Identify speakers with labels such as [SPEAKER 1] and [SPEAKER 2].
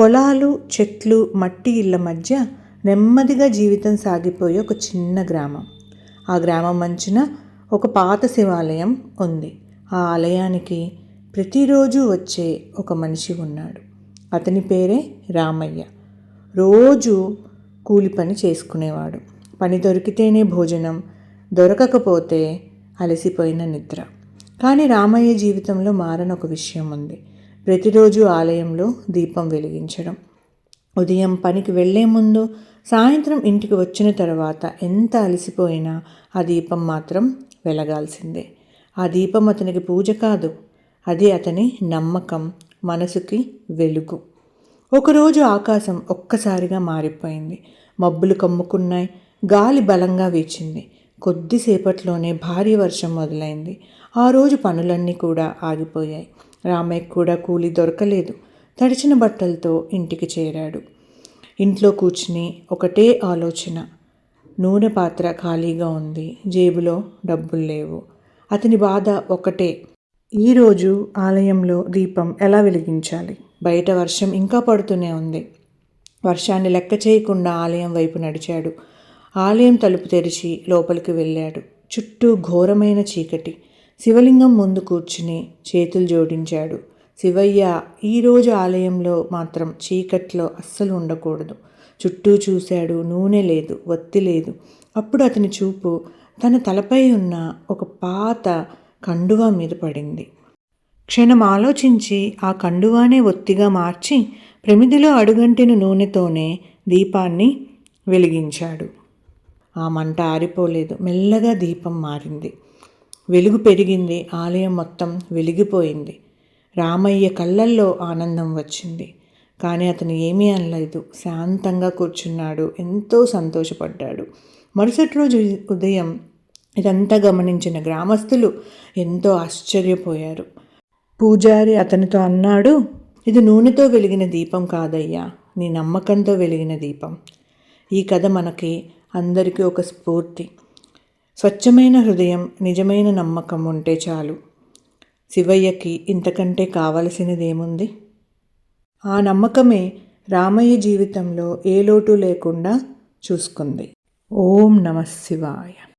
[SPEAKER 1] పొలాలు చెట్లు మట్టి ఇళ్ళ మధ్య నెమ్మదిగా జీవితం సాగిపోయే ఒక చిన్న గ్రామం. ఆ గ్రామం మంచున ఒక పాత శివాలయం ఉంది. ఆ ఆలయానికి ప్రతిరోజు వచ్చే ఒక మనిషి ఉన్నాడు. అతని పేరే రామయ్య. రోజు కూలి పని చేసుకునేవాడు. పని దొరికితేనే భోజనం దొరకకపోతే అలసిపోయిన నిద్ర. కానీ రామయ్య జీవితంలో మారని ఒక విషయం ఉంది. ప్రతిరోజు ఆలయంలో దీపం వెలిగించడం. ఉదయం పనికి వెళ్ళే ముందు సాయంత్రం ఇంటికి వచ్చిన తర్వాత ఎంత అలసిపోయినా ఆ దీపం మాత్రం వెలగాల్సిందే. ఆ దీపం అతనికి పూజ కాదు అది అతని నమ్మకం మనసుకి వెలుగు. ఒకరోజు ఆకాశం ఒక్కసారిగా మారిపోయింది. మబ్బులు కమ్ముకున్నాయి గాలి బలంగా వీచింది. కొద్దిసేపట్లోనే భారీ వర్షం మొదలైంది. ఆ రోజు పనులన్నీ కూడా ఆగిపోయాయి. రామయ్య కూడా కూలి దొరకలేదు. తడిచిన బట్టలతో ఇంటికి చేరాడు. ఇంట్లో కూర్చుని ఒకటే ఆలోచన. నూనె పాత్ర ఖాళీగా ఉంది. జేబులో డబ్బులు లేవు. అతని బాధ ఒకటే. ఈరోజు ఆలయంలో దీపం ఎలా వెలిగించాలి? బయట వర్షం ఇంకా పడుతూనే ఉంది. వర్షాన్ని లెక్క చేయకుండా ఆలయం వైపు నడిచాడు. ఆలయం తలుపు తెరిచి లోపలికి వెళ్ళాడు. చుట్టూ ఘోరమైన చీకటి. శివలింగం ముందు కూర్చుని చేతులు జోడించాడు. శివయ్య ఈరోజు ఆలయంలో మాత్రం చీకట్లో అస్సలు ఉండకూడదు. చుట్టూ చూశాడు నూనె లేదు ఒత్తి లేదు. అప్పుడు అతని చూపు తన తలపై ఉన్న ఒక పాత కండువా మీద పడింది. క్షణం ఆలోచించి ఆ కండువానే ఒత్తిగా మార్చి ప్రమిదిలో అడుగంటిన నూనెతోనే దీపాన్ని వెలిగించాడు. ఆ మంట ఆరిపోలేదు. మెల్లగా దీపం మారింది. వెలుగు పెరిగింది ఆలయం మొత్తం వెలిగిపోయింది. రామయ్య కళ్ళల్లో ఆనందం వచ్చింది. కానీ అతను ఏమీ అనలేదు. శాంతంగా కూర్చున్నాడు. ఎంతో సంతోషపడ్డాడు. మరుసటి రోజు ఉదయం ఇదంతా గమనించిన గ్రామస్తులు ఎంతో ఆశ్చర్యపోయారు. పూజారి అతనితో అన్నాడు ఇది నూనెతో వెలిగిన దీపం కాదయ్యా. నీ నమ్మకంతో వెలిగిన దీపం. ఈ కథ మనకి అందరికీ ఒక స్ఫూర్తి. స్వచ్ఛమైన హృదయం నిజమైన నమ్మకం ఉంటే చాలు. శివయ్యకి ఇంతకంటే కావలసినదేముంది? ఆ నమ్మకమే రామయ్య జీవితంలో ఏ లోటు లేకుండా చూసుకుంది. ఓం నమ శివాయ.